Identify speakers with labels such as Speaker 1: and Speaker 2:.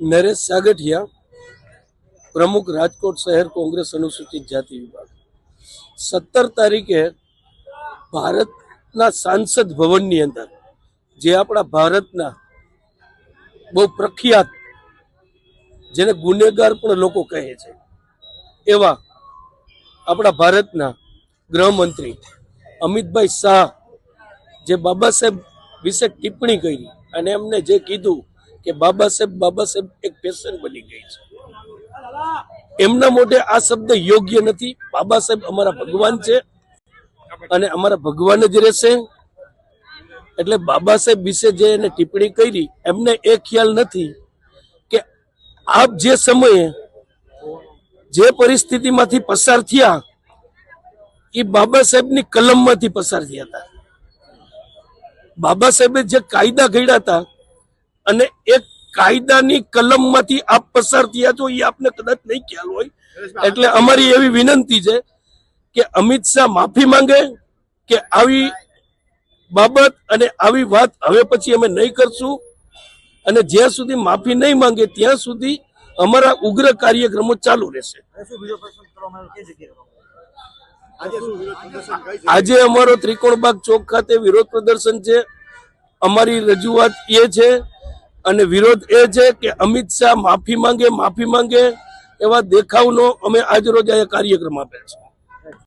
Speaker 1: નરેશ સાગઠિયા, પ્રમુખ રાજકોટ શહેર કોંગ્રેસ અનુસૂચિત જાતિ વિભાગ. સત્તર તારીખે ભારતના સાંસદ ભવનની અંદર, જે આપણા ભારતના બહુ પ્રખ્યાત, જેને ગુનેગાર પણ લોકો કહે છે, એવા આપણા ભારતના ગૃહમંત્રી અમિતભાઈ શાહ, જે બાબા સાહેબ વિશે ટિપ્પણી કરી અને એમને જે કીધું કે બાબા સાહેબ બાબા સાહેબ એક પેશન બની ગઈ છે. એમના મોઢે આ શબ્દ યોગ્ય નથી. બાબા સાહેબ અમારા ભગવાન છે અને અમારા ભગવાન જ રહેશે. એટલે બાબા સાહેબ વિશે જે એને ટિપ્પણી કરી, એમને એ ખ્યાલ નથી કે આપ જે સમયે જે પરિસ્થિતિમાંથી પસાર થયા એ બાબા સાહેબની કલમમાંથી પસાર થયા હતા. બાબા સાહેબે જે કાયદા ઘડ્યા હતા અને એ કાયદાની કલમમાંથી આપ પસાર થયા છો એ આપને કદાચ નહીં ખ્યાલ હોય. એટલે અમારી એવી વિનંતી છે કે અમિત શાહ માફી માંગે કે આવી બાબત અને આવી વાત હવે પછી અમે નહીં કરશું. અને જ્યાં સુધી માફી નહીં માંગે, ત્યાં સુધી અમારા ઉગ્ર કાર્યક્રમો ચાલુ રહેશે.
Speaker 2: આજે
Speaker 1: અમારો ત્રિકોણ બાગ ચોક ખાતે વિરોધ પ્રદર્શન છે. અમારી રજૂઆત એ છે અને વિરોધ એ છે કે અમિત શાહ માફી માંગે માફી માંગે એવા દેખાવનો અમે આજ રોજ અહીંયા કાર્યક્રમ આપ્યા છે.